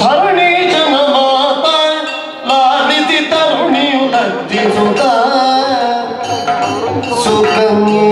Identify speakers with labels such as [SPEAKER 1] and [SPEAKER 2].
[SPEAKER 1] ಧರಣಿ ಜನಮಾತ ಲಾಲಿತಿ ತರುಣಿಯು ಲಜ್ಜಿಸುತ್ತ ಸುಕನ್ಯೆಯೋ ಓ